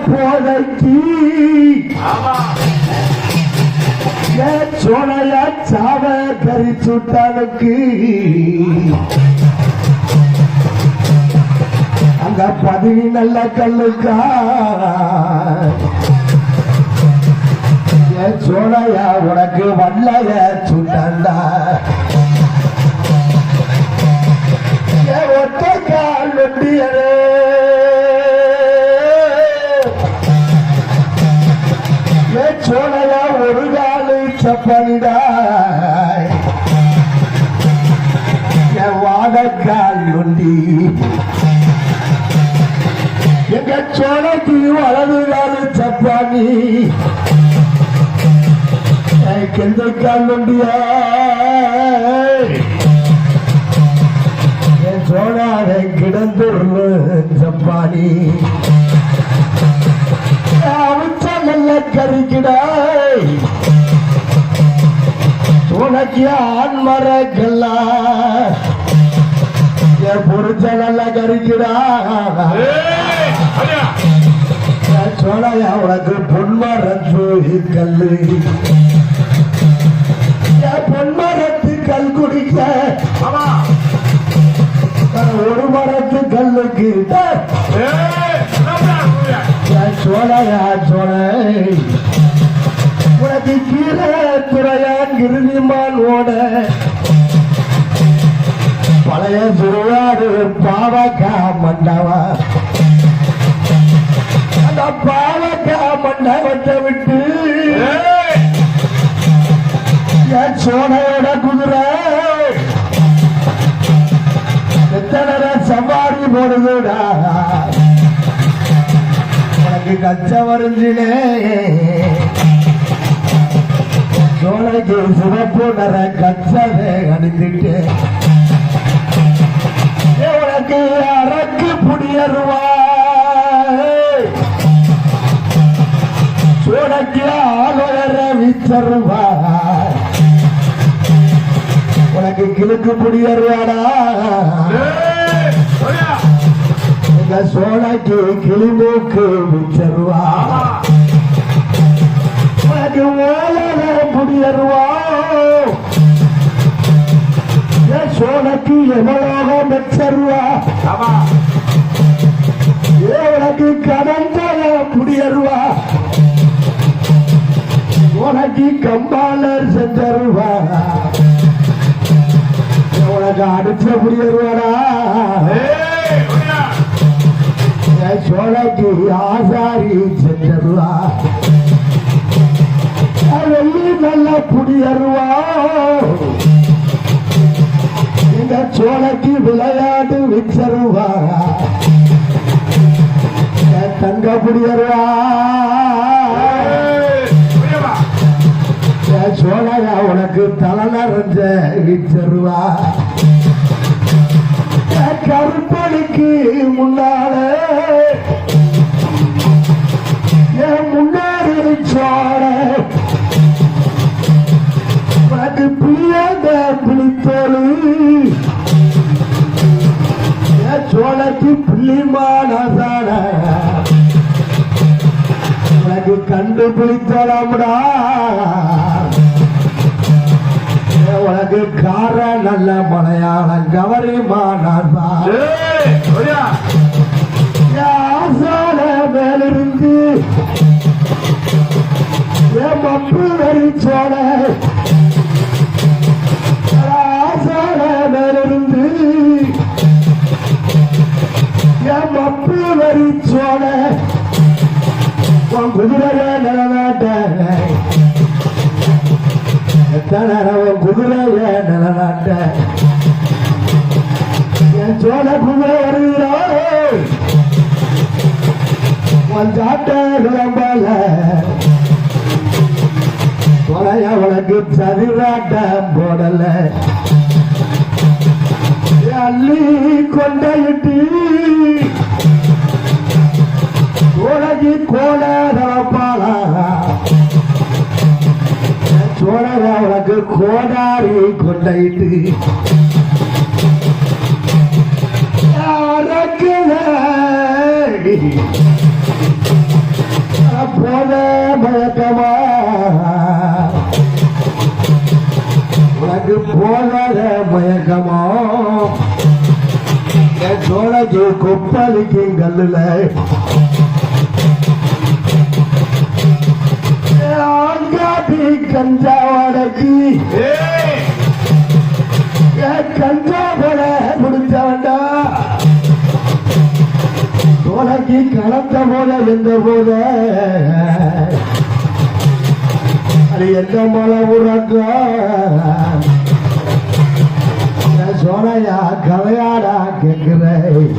போதைக்கு சோழைய சாவ கரிச்சுட்டானுக்கு அந்த பதினி நல்ல கல்லுக்கா? சோழையா உனக்கு வல்லைய சுட்டாண்டா ஏ ஒத்த கால் வெட்டியரே என் வாடக்கால் எங்க சோழக்கு வலது காலு சப்பானி. கெந்த கால் நொண்டியா? என் சோழாரை கிடந்துள்ள சப்பானி. அவிச்ச நல்ல கறிக்கிடாய் உனக்கு ஆண்மரக்கல்லா என் புரிச்ச நல்ல கறிக்கிடா சோழையா உனக்கு பொன்மரத்து கல்லு. என் பொன்மரத்து கல் குடிக்க. ஒரு மரத்து கல்லுக்கு. சோழையா சோழை. உனக்கு கீழே துறையான் கிருதிமான் ஓட. பழைய சுருவாடு பாவக்கா மண்டவா அந்த பாவக்கா மண்டபத்தை விட்டு என் சோழையோட குதிரை. எத்தனை சவாரி போடுதுடா? உனக்கு கச்ச வரைஞ்சினே சோழைக்கு சிறப்பு நிற கச்சதை அணிந்துட்டு ஏ, அரக்கு புடியருவாய். சோழக்கு ஆளுநர விச்சருவாய். உனக்கு கிழக்கு புடியருவாடா. இந்த சோழக்கு கிளிமூக்கு விச்சருவா. உனக்கு ஓலர புடியருவா. என் சோழக்கு எவ்வளோ மெச்சருவா ஏ உனக்கு கடந்தய புடியருவா உனக்கு கம்பாளர் செஞ்சருவா உனக்கு அடிச்ச புடியருவாடா என் சோழக்கு ஆசாரி செஞ்சருவா வெள்ளி நல்ல புடியருவா சோழக்கு விளையாடு விச்சருவா தங்க புடியருவா சோழையா உனக்கு தலை நிறைஞ்ச விச்சருவா என் முன்னால. என் முன்னாடி சோழ. உனக்கு என் சோழக்கு பிள்ளிமானதான உனக்கு கண்டுபிடித்தலாம்டா. உனக்கு கார நல்ல மலையாளம் கவரிமானதா ஆசான மேலிருந்து என் மப்பு ஆசான என் மப்பு வரிச்சோட உன் குதிரைய நிலநாட்ட. எத்தனை உன் நிலநாட்ட. என் சோழ குதிரை வருகிறோ. உன் சாட்ட விளம்பல. கொலைய உனக்கு சதிராட்டம் போடல. அள்ளி கொண்டையிட்டு உலகி கோடாரப்பாளா சோழரா உனக்கு கோடாரி கொண்டாயிட்டு. அரக்குத போத மயக்கமா. உனக்கு போதாத மயக்கமோ? என் சோழக்கு கொப்பளிக்கும் கல்லுல. ஆங்காட்டி கஞ்சா வடக்கு கஞ்சா போல முடிஞ்சவன்டா சோழக்கு கலந்த போல எந்த போல. அது எந்த மலை உறக்க சோழையா கலையாடா கேட்கிறேன்.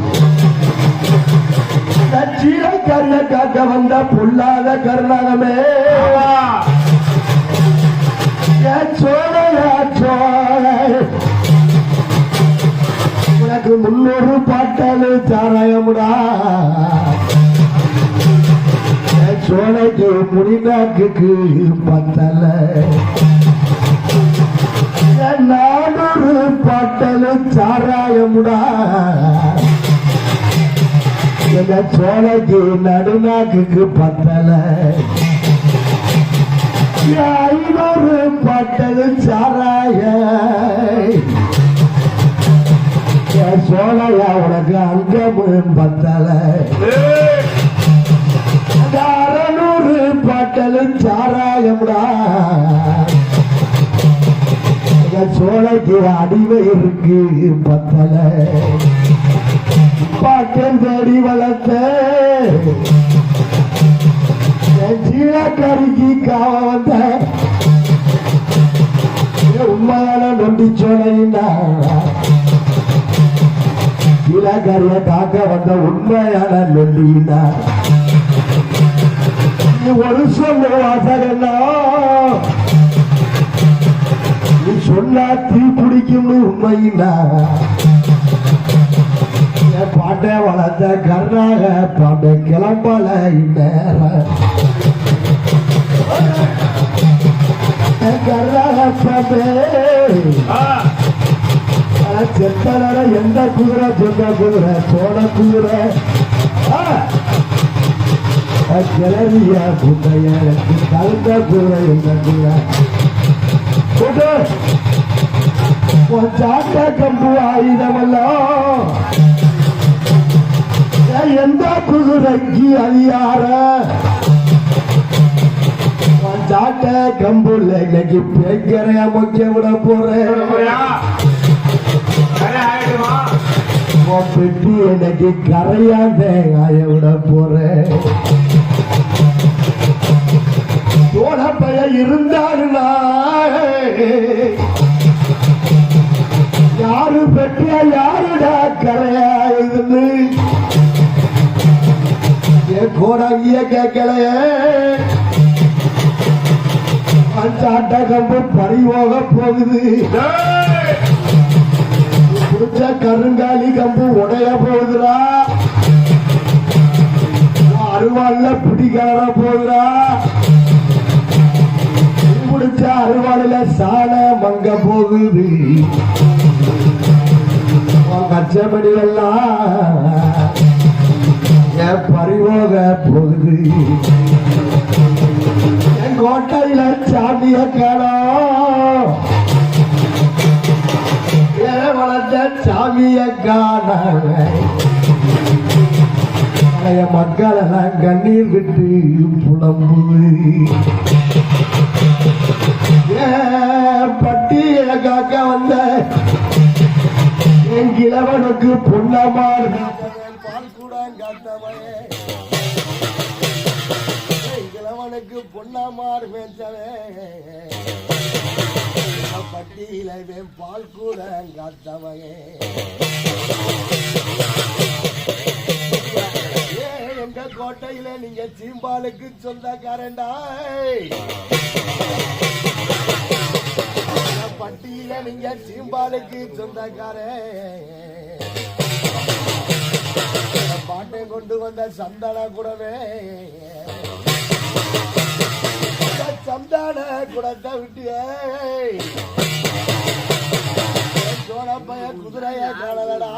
சீர கண்ண காக்க வந்த புல்லாத கர்நாடகமே சோழையா சோழ உனக்கு முன்னூறு பாட்டாளு சாராயமுடா. சோழைக்கு முடிநாக்குக்கு பத்தல என் நானூறு பாட்டாளு சாராயமுடா. எங்க சோழைக்கு நடுநாக்குக்கு பத்தல ஐநூறு பாட்டது சாராய. சோழையா உனக்கு அங்கமும் பத்தல சோழைக்கு இருக்கு பத்தல. பாட்டன் தேடி வளர்த்த கருகி சீனக்கறிக்கு காவ வந்த உண்மையான நொண்டி சோழையினா சீனக்கறிய காக்க வந்த உண்மையான நொண்டினா ஒரு சொல்ல வாசகன்னா சொன்னா தீ பிடிக்கும்னு உண்மையினா பாட்டை வளர்த்த கர்நாக பாட்டை கிளம்பல கர்நாக பாட்டே செத்தனர எந்த குதிரை சொந்த குதிரை சோழ குதிரை? கிளறிய குட்டைய கலந்த குதிரை எந்த குதிரை. ஆயுதமெல்லாம் ஏன் எந்த குதிரைக்கு அதிகார சாட்ட கம்புல இன்னைக்கு பேக்கரைய முக்கிய விட போறேன் பெட்டி கரையா தேங்காய விட போறேன் தோட பைய இருந்தாருன்னா யாரு பெற்ற யாருடா கரையா இருந்து என் கோடாங்கிய கேட்கலையே. அஞ்சாட்ட கம்பு பறிவோக போகுது உன் எல்லாம் என் பறிவோக போகுது. என் கோட்டையில சாமிய காணோம். ஏன் வளர்ந்த சாமிய காண பழைய மக்கள் எல்லாம் கண்ணீர் விட்டு புலம்புது. பால் கூட காத்தவனே. என் கிழவனுக்கு பொன்னமார் மேய்ச்சவே பட்டியல பால் கூட காத்தவனே. எங்க கோட்டையில நீங்க சீம்பாலுக்கு சொந்தக்காரண்டா பட்டியில நீங்க சீம்பாலுக்கு சொந்தக்காரே. அந்த சந்தன குடவே இந்த சந்தான குடத்தை விட்டியே. சோழப்பைய குதிரைய காணலடா.